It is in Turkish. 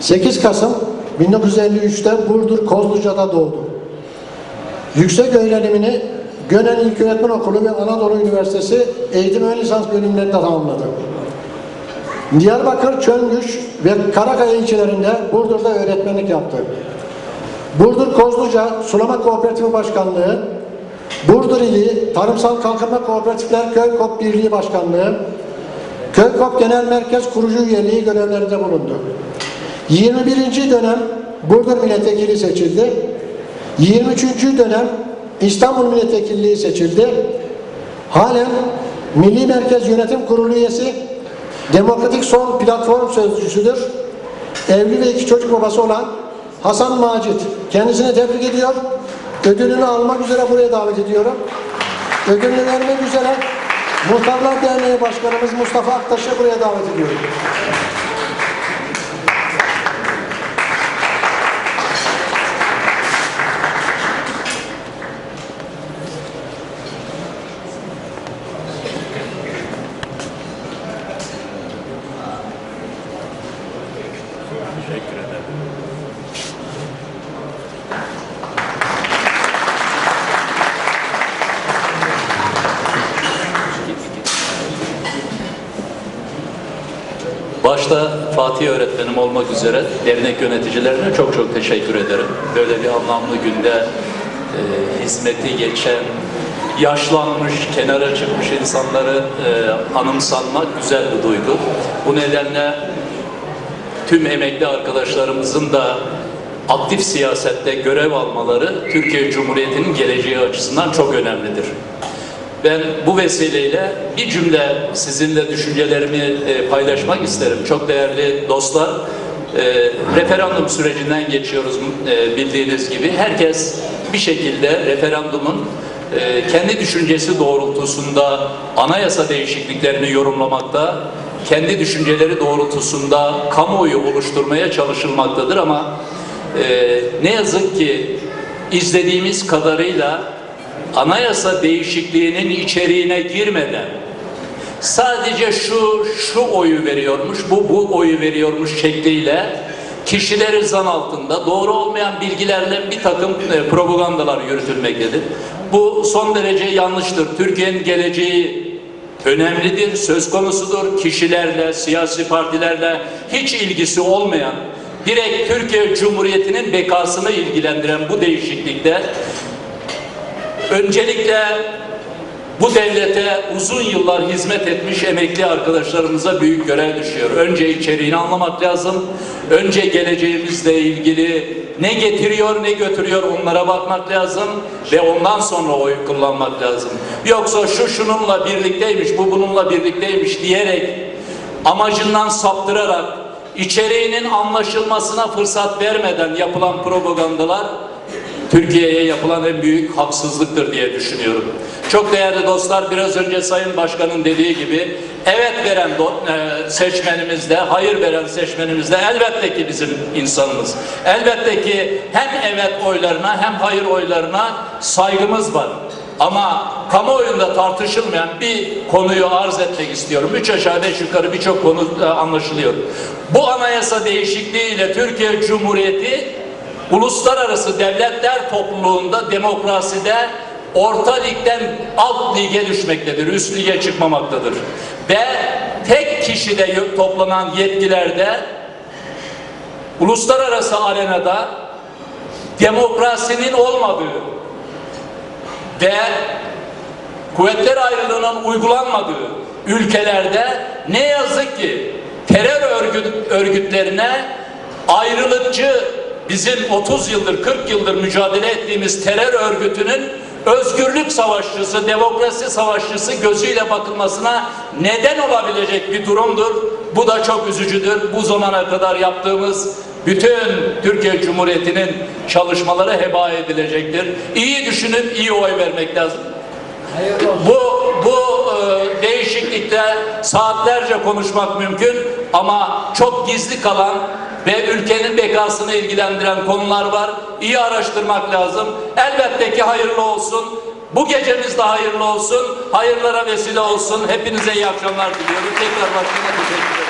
8 Kasım 1953'te Burdur Kozluca'da doğdu. Yüksek öğrenimini Gönen İlköğretmen Okulu ve Anadolu Üniversitesi Eğitim Ön Lisans bölümlerinde tamamladı. Diyarbakır, Çöngüş ve Karakaya ilçelerinde Burdur'da öğretmenlik yaptı. Burdur Kozluca Sulama Kooperatifi Başkanlığı, Burdur İli Tarımsal Kalkınma Kooperatifler Köy Kop Birliği Başkanlığı, Köy Kop Genel Merkez Kurucu Üyeliği görevlerinde bulundu. 21. dönem Burdur Milletvekili seçildi. 23. dönem İstanbul Milletvekilliği seçildi. Halen Milli Merkez Yönetim Kurulu üyesi, Demokratik Son Platform Sözcüsüdür. Evli ve iki çocuk babası olan Hasan Macit. Kendisini tebrik ediyor. Ödülünü almak üzere buraya davet ediyorum. Ödülünü vermek üzere Muhtarlar Derneği Başkanımız Mustafa Aktaş'ı buraya davet ediyorum. Fatih öğretmenim olmak üzere dernek yöneticilerine çok çok teşekkür ederim. Böyle bir anlamlı günde e, hizmeti geçen, yaşlanmış, kenara çıkmış insanları e, anımsanmak güzel bir duygu. Bu nedenle tüm emekli arkadaşlarımızın da aktif siyasette görev almaları Türkiye Cumhuriyeti'nin geleceği açısından çok önemlidir. Ben bu vesileyle bir cümle sizinle düşüncelerimi e, paylaşmak isterim. Çok değerli dostlar, e, referandum sürecinden geçiyoruz e, bildiğiniz gibi. Herkes bir şekilde referandumun e, kendi düşüncesi doğrultusunda anayasa değişikliklerini yorumlamakta, kendi düşünceleri doğrultusunda kamuoyu oluşturmaya çalışılmaktadır ama e, ne yazık ki izlediğimiz kadarıyla anayasa değişikliğinin içeriğine girmeden sadece şu şu oyu veriyormuş, bu bu oyu veriyormuş şekliyle kişileri zan altında doğru olmayan bilgilerle bir takım e, propagandalar yürütülmektedir. Bu son derece yanlıştır. Türkiye'nin geleceği önemlidir, söz konusudur. Kişilerle, siyasi partilerle hiç ilgisi olmayan, direkt Türkiye Cumhuriyeti'nin bekasını ilgilendiren bu değişiklikte Öncelikle bu devlete uzun yıllar hizmet etmiş emekli arkadaşlarımıza büyük görev düşüyor. Önce içeriğini anlamak lazım. Önce geleceğimizle ilgili ne getiriyor ne götürüyor onlara bakmak lazım ve ondan sonra oy kullanmak lazım. Yoksa şu şununla birlikteymiş, bu bununla birlikteymiş diyerek amacından saptırarak içeriğinin anlaşılmasına fırsat vermeden yapılan propagandalar Türkiye'ye yapılan en büyük haksızlıktır diye düşünüyorum. Çok değerli dostlar biraz önce Sayın Başkan'ın dediği gibi evet veren e, seçmenimiz de hayır veren seçmenimiz de elbette ki bizim insanımız. Elbette ki hem evet oylarına hem hayır oylarına saygımız var. Ama kamuoyunda tartışılmayan bir konuyu arz etmek istiyorum. Üç aşağı beş yukarı birçok konu e, anlaşılıyor. Bu anayasa değişikliğiyle Türkiye Cumhuriyeti uluslararası devletler topluluğunda demokraside orta ligden alt lige düşmektedir, üst lige çıkmamaktadır. Ve tek kişide toplanan yetkilerde uluslararası arenada demokrasinin olmadığı ve kuvvetler ayrılığının uygulanmadığı ülkelerde ne yazık ki terör örgüt, örgütlerine ayrılıkçı bizim 30 yıldır 40 yıldır mücadele ettiğimiz terör örgütünün özgürlük savaşçısı, demokrasi savaşçısı gözüyle bakılmasına neden olabilecek bir durumdur. Bu da çok üzücüdür. Bu zamana kadar yaptığımız bütün Türkiye Cumhuriyeti'nin çalışmaları heba edilecektir. İyi düşünüp iyi oy vermek lazım. Bu bu e, değişiklikte saatlerce konuşmak mümkün ama çok gizli kalan ve ülkenin bekasını ilgilendiren konular var. İyi araştırmak lazım. Elbette ki hayırlı olsun. Bu gecemiz de hayırlı olsun. Hayırlara vesile olsun. Hepinize iyi akşamlar diliyorum. Tekrar başkan'a teşekkür ederim.